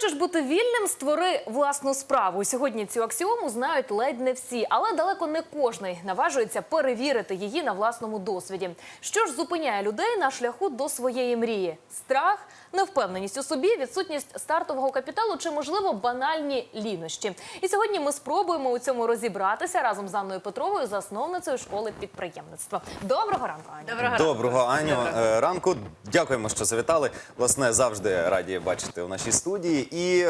Хочеш бути вільним, створи власну справу. Сьогодні цю аксіому знають ледь не всі, але далеко не кожний наважується перевірити її на власному досвіді. Що ж зупиняє людей на шляху до своєї мрії? Страх, невпевненість у собі, відсутність стартового капіталу чи, можливо, банальні лінощі. І сьогодні ми спробуємо у цьому розібратися разом з Анною Петровою, засновницею школи підприємництва. Доброго ранку, Аня. Доброго ранку. Доброго Аню е, ранку. Дякуємо, що завітали. Власне, завжди раді бачити у нашій студії. І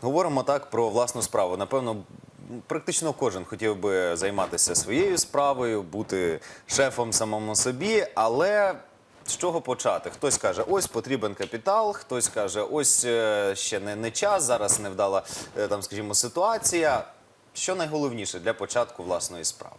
говоримо так про власну справу. Напевно, практично кожен хотів би займатися своєю справою, бути шефом самому собі, але. З чого почати? Хтось каже, ось потрібен капітал, хтось каже, ось е, ще не, не час, зараз невдала е, там, скажімо, ситуація. Що найголовніше для початку власної справи?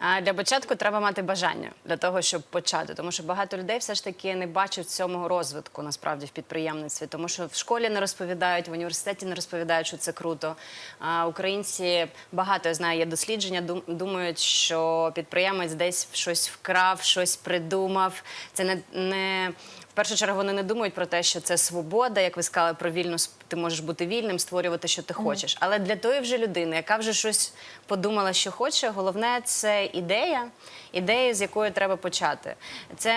А Для початку треба мати бажання для того, щоб почати, тому що багато людей все ж таки не бачать цьому розвитку насправді в підприємництві, тому що в школі не розповідають, в університеті не розповідають, що це круто. А українці багато я знаю, є дослідження, дум- думають, що підприємець десь щось вкрав, щось придумав. Це не, не першу чергу вони не думають про те, що це свобода, як ви сказали про вільну ти можеш бути вільним, створювати, що ти хочеш. Але для тої вже людини, яка вже щось подумала, що хоче, головне це ідея, ідея, з якої треба почати. Це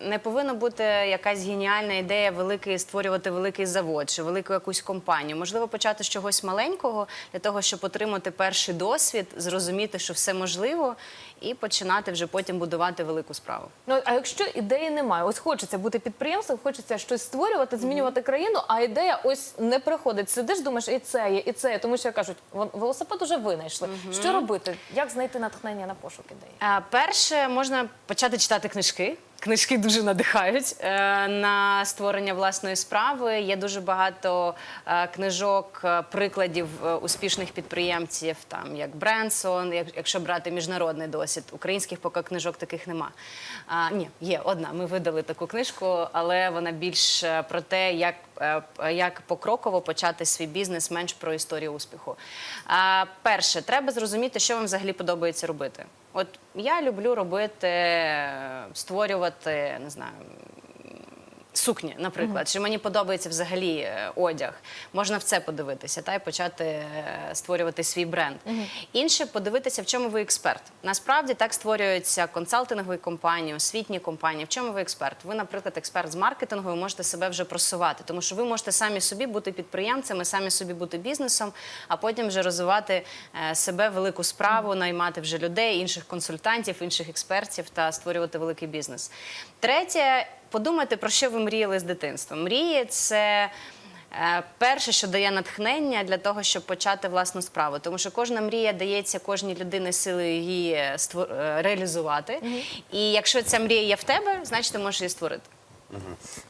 не повинна бути якась геніальна ідея, великий створювати великий завод чи велику якусь компанію. Можливо, почати з чогось маленького для того, щоб отримати перший досвід, зрозуміти, що все можливо, і починати вже потім будувати велику справу. Ну а якщо ідеї немає, ось хочеться бути підприємством, хочеться щось створювати, змінювати країну, а ідея ось не приходить. Сидиш, думаєш, і це є, і це є. Тому що кажуть, «Вон- велосипед уже винайшли. Що робити? Як знайти натхнення на пошук ідеї? Перше, можна почати читати книжки. Книжки дуже надихають е, на створення власної справи. Є дуже багато е, книжок, е, прикладів успішних підприємців, там як Бренсон, як, якщо брати міжнародний досвід. Українських поки книжок таких нема. А, ні, є одна. Ми видали таку книжку, але вона більш про те, як, як покроково почати свій бізнес, менш про історію успіху. А, перше, треба зрозуміти, що вам взагалі подобається робити. От я люблю робити, е, створювати, не знаю. Сукні, наприклад, чи мені подобається взагалі е, одяг, можна в це подивитися та й почати е, створювати свій бренд. Інше подивитися, в чому ви експерт. Насправді так створюються консалтингові компанії, освітні компанії. В чому ви експерт? Ви, наприклад, експерт з маркетингу, ви можете себе вже просувати, тому що ви можете самі собі бути підприємцями, самі собі бути бізнесом, а потім вже розвивати е, себе велику справу, наймати вже людей, інших консультантів, інших експертів та створювати великий бізнес. Третє, подумайте про що ви мріяли з дитинства. Мрії це. е, Перше, що дає натхнення для того, щоб почати власну справу, тому що кожна мрія дається кожній людині силою її е, е, реалізувати. І якщо ця мрія є в тебе, значить ти можеш її створити.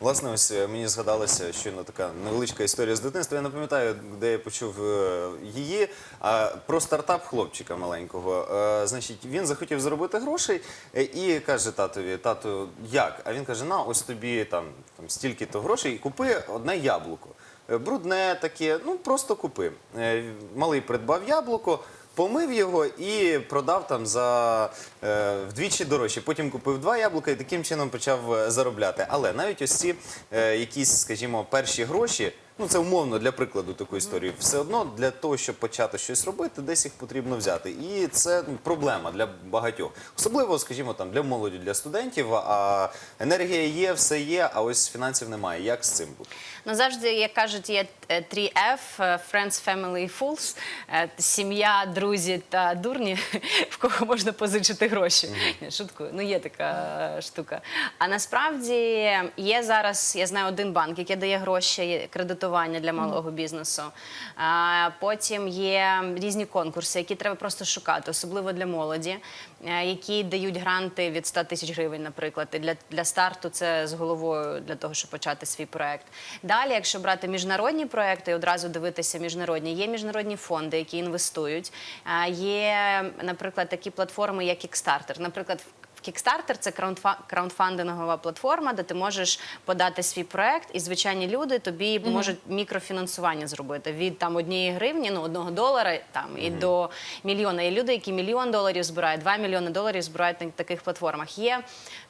Власне, ось е, мені згадалася щойно така невеличка історія з дитинства. Я не пам'ятаю, де я почув е, її. А про стартап хлопчика маленького. Е, Значить, він захотів заробити грошей і каже татові: тату, як? А він каже: на, ось тобі там, стільки-то грошей, купи одне яблуко. Брудне таке, ну просто купи. Малий придбав яблуко. Помив його і продав там за е, вдвічі дорожче. Потім купив два яблука і таким чином почав е, заробляти. Але навіть ось ці е, якісь, скажімо, перші гроші. Ну, це умовно для прикладу такої історії. Все одно для того, щоб почати щось робити, десь їх потрібно взяти. І це ну, проблема для багатьох. Особливо, скажімо, там для молоді, для студентів. А енергія є, все є, а ось фінансів немає. Як з цим бути? Ну, завжди, як кажуть, є е, 3F – е, Friends, Family Fools. Е, Сім'я, друзі та дурні, в кого можна позичити гроші. Ні, Шуткую, ну є така е, штука. А насправді є зараз, я знаю, один банк, який дає гроші, кредитування для малого бізнесу. Потім є різні конкурси, які треба просто шукати, особливо для молоді, е, які дають гранти від 100 тисяч гривень, наприклад. І для, для старту це з головою для того, щоб почати свій проект. Далі, якщо брати міжнародні проекти одразу дивитися міжнародні, є міжнародні фонди, які інвестують. Е, Є, наприклад, такі платформи, як Kickstarter. Наприклад, Kickstarter – це краундфандингова платформа, де ти можеш подати свій проект, і звичайні люди тобі можуть мікрофінансування зробити від там однієї гривні, ну одного долара там і до мільйона. Є люди, які мільйон доларів збирають, два мільйони доларів збирають на таких платформах. Є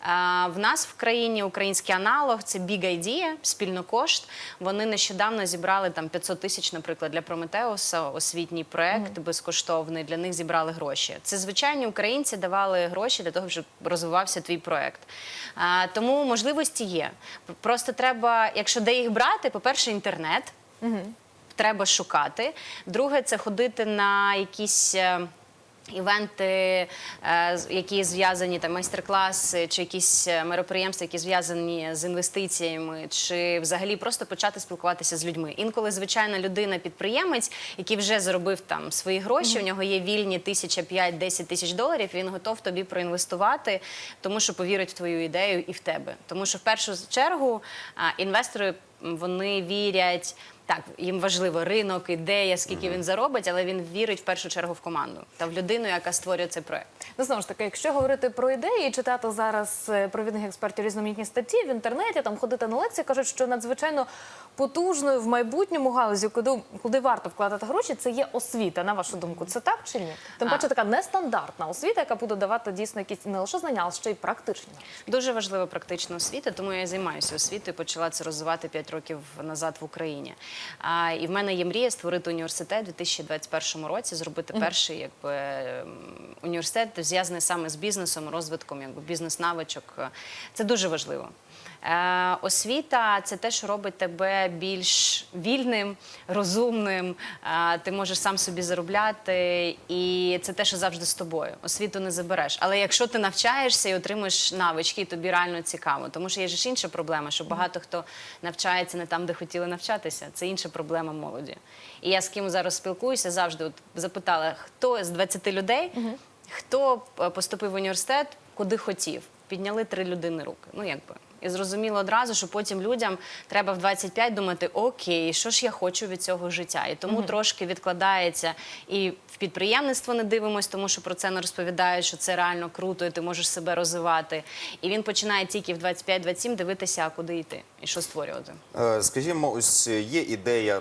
а, в нас в країні український аналог це Big Idea, спільнокошт. Вони нещодавно зібрали там 500 тисяч, наприклад, для Прометеуса освітній проект безкоштовний. Для них зібрали гроші. Це звичайні українці давали гроші для того, щоб розвивався твій проект. А, тому можливості є. Просто треба, якщо де їх брати, по-перше, інтернет. Треба шукати. Друге, це ходити на якісь. Івенти, е, які зв'язані там майстер-класи, чи якісь е, мероприємства, які зв'язані з інвестиціями, чи взагалі просто почати спілкуватися з людьми. Інколи звичайна людина, підприємець, який вже заробив там свої гроші, у нього є вільні тисяча п'ять, десять тисяч доларів. Він готов тобі проінвестувати, тому що повірить в твою ідею і в тебе. Тому що в першу чергу інвестори вони вірять. Так, їм важливо ринок, ідея, скільки він заробить, але він вірить в першу чергу в команду та в людину, яка створює цей проект. Ну, знову ж таки, якщо говорити про ідеї, читати зараз е, провідних експертів різноманітні статті в інтернеті, там ходити на лекції, кажуть, що надзвичайно потужною в майбутньому галузі, куди, куди варто вкладати гроші, це є освіта. На вашу думку, це так чи ні? Тим паче така нестандартна освіта, яка буде давати дійсно якісь не лише знання, але ще й практичні. Дуже важлива практична освіта, тому я займаюся освітою. Почала це розвивати 5 років назад в Україні. А, і в мене є мрія створити університет у 2021 році, зробити перший якби, ем, університет, зв'язаний саме з бізнесом, розвитком якби, бізнес-навичок. Це дуже важливо. Е, освіта це те, що робить тебе більш вільним, розумним. Е, ти можеш сам собі заробляти, і це те, що завжди з тобою. Освіту не забереш. Але якщо ти навчаєшся і отримуєш навички, і тобі реально цікаво. Тому що є ж інша проблема, що багато хто навчається не там, де хотіли навчатися. Це інша проблема молоді. І я з ким зараз спілкуюся, завжди от запитала, хто з 20 людей, хто е, поступив в університет, куди хотів. Підняли три людини руки. Ну якби. І зрозуміло одразу, що потім людям треба в 25 думати, окей, що ж я хочу від цього життя. І тому трошки відкладається і в підприємництво не дивимось, тому що про це не розповідають, що це реально круто, і ти можеш себе розвивати. І він починає тільки в 25-27 дивитися, куди йти і що створювати. Е, Скажімо, ось є ідея.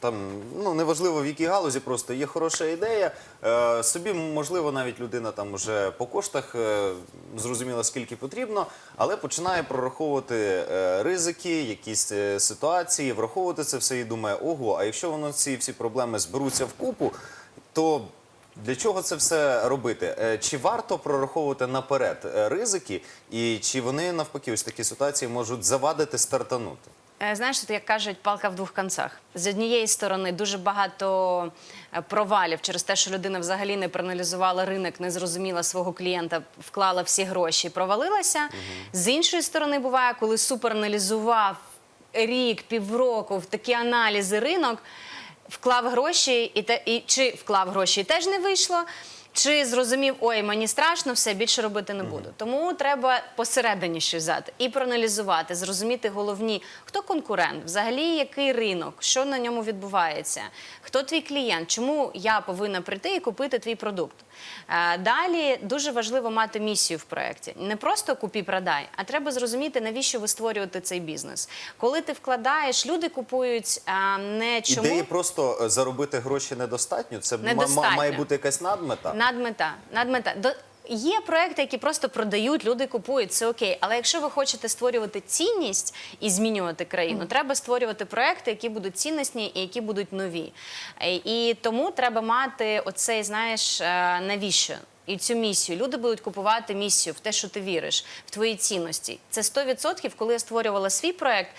Там ну неважливо в якій галузі, просто є хороша ідея. Е, собі можливо навіть людина там уже по коштах е, зрозуміла скільки потрібно, але починає прораховувати е, ризики, якісь е, ситуації, враховувати це все і думає, ого, а якщо воно ці всі проблеми зберуться вкупу, то для чого це все робити? Е, Чи варто прораховувати наперед е, ризики, і чи вони навпаки ось такі ситуації можуть завадити стартанути? Е, Знаєш, як кажуть, палка в двох концах. З однієї сторони дуже багато е, провалів через те, що людина взагалі не проаналізувала ринок, не зрозуміла свого клієнта, вклала всі гроші, і провалилася. З іншої сторони, буває, коли супераналізував рік, півроку в такі аналізи ринок, вклав гроші і те, і чи вклав гроші і теж не вийшло. Чи зрозумів, ой, мені страшно, все більше робити не буду. Тому треба посередині щось взяти і проаналізувати, зрозуміти головні, хто конкурент, взагалі який ринок, що на ньому відбувається, хто твій клієнт, чому я повинна прийти і купити твій продукт. Е, Далі дуже важливо мати місію в проєкті. Не просто купі-продай, а треба зрозуміти, навіщо ви створюєте цей бізнес. Коли ти вкладаєш, люди купують не чому. Ідеї просто е, заробити гроші недостатньо. Це Недостатньо. має бути якась надмета. Надмета. Надмета. До... Є проекти, які просто продають, люди купують, це окей. Але якщо ви хочете створювати цінність і змінювати країну, треба створювати проекти, які будуть цінностні і які будуть нові. Е, І тому треба мати оцей, знаєш, е, навіщо? І цю місію люди будуть купувати місію в те, що ти віриш, в твої цінності. Це 100%, коли я створювала свій проект.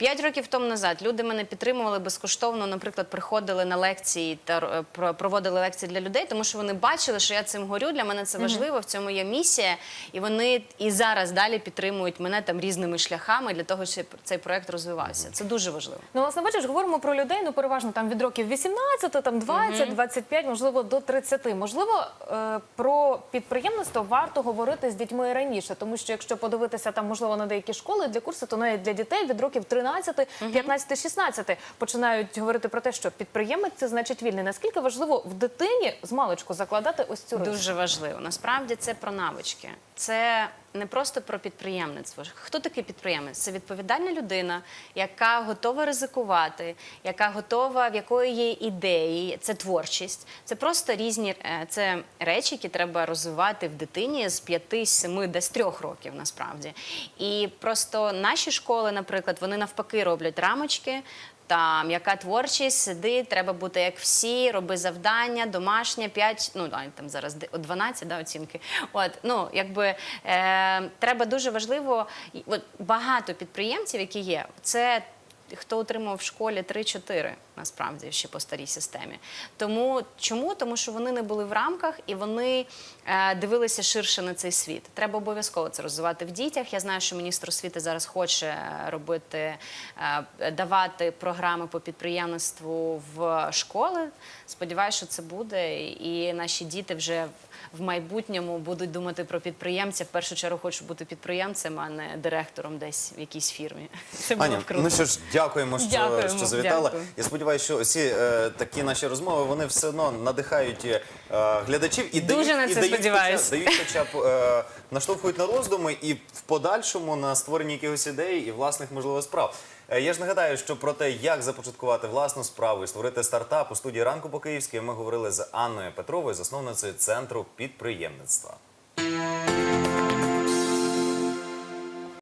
П'ять років тому назад люди мене підтримували безкоштовно. Наприклад, приходили на лекції та е, проводили лекції для людей, тому що вони бачили, що я цим горю. Для мене це важливо. В цьому є місія, і вони і зараз далі підтримують мене там різними шляхами для того, щоб цей проект розвивався. Це дуже важливо. Ну, власне, бачиш, говоримо про людей, ну переважно там від років 18, там 20, 25, можливо, до 30. Можливо, е, про підприємництво варто говорити з дітьми раніше, тому що якщо подивитися там, можливо, на деякі школи для курсу, то навіть для дітей від років 13 11, 15, 16 починають говорити про те, що підприємець це значить вільний. Наскільки важливо в дитині з маличку закладати ось цю рис? Дуже важливо. Насправді це про навички. Це не просто про підприємництво. Хто такий підприємець? Це відповідальна людина, яка готова ризикувати, яка готова, в якої є ідеї, це творчість. Це просто різні е, це речі, які треба розвивати в дитині з 5, 7, десь 3 років насправді. І просто наші школи, наприклад, вони навпаки роблять рамочки. Там яка творчість, сиди, треба бути як всі, роби завдання, домашнє, 5, ну там зараз де- 12 да, оцінки. От, ну, якби е, треба дуже важливо, от багато підприємців, які є, це хто отримав в школі 3-4, насправді, ще по старій системі. Тому чому? Тому що вони не були в рамках і вони е, дивилися ширше на цей світ. Треба обов'язково це розвивати в дітях. Я знаю, що міністр освіти зараз хоче е, робити, е, давати програми по підприємництву в школи. Сподіваюся, що це буде, і наші діти вже в майбутньому будуть думати про підприємця. В першу чергу хочу бути підприємцем, а не директором десь в якійсь фірмі. Це було Аня, круто. ну що ж, дякуємо, що, Дякуємо, що завітала. дякую. Я сподіваюся, що всі е, такі наші розмови вони все одно надихають е, глядачів і Дуже дають, на і це дають, сподіваюсь. хоча, дають хоча б е, наштовхують на роздуми і в подальшому на створення якихось ідей і власних можливо справ. Е, Я ж нагадаю, що про те, як започаткувати власну справу і створити стартап у студії ранку по київськи ми говорили з Анною Петровою, засновницею центру підприємництва.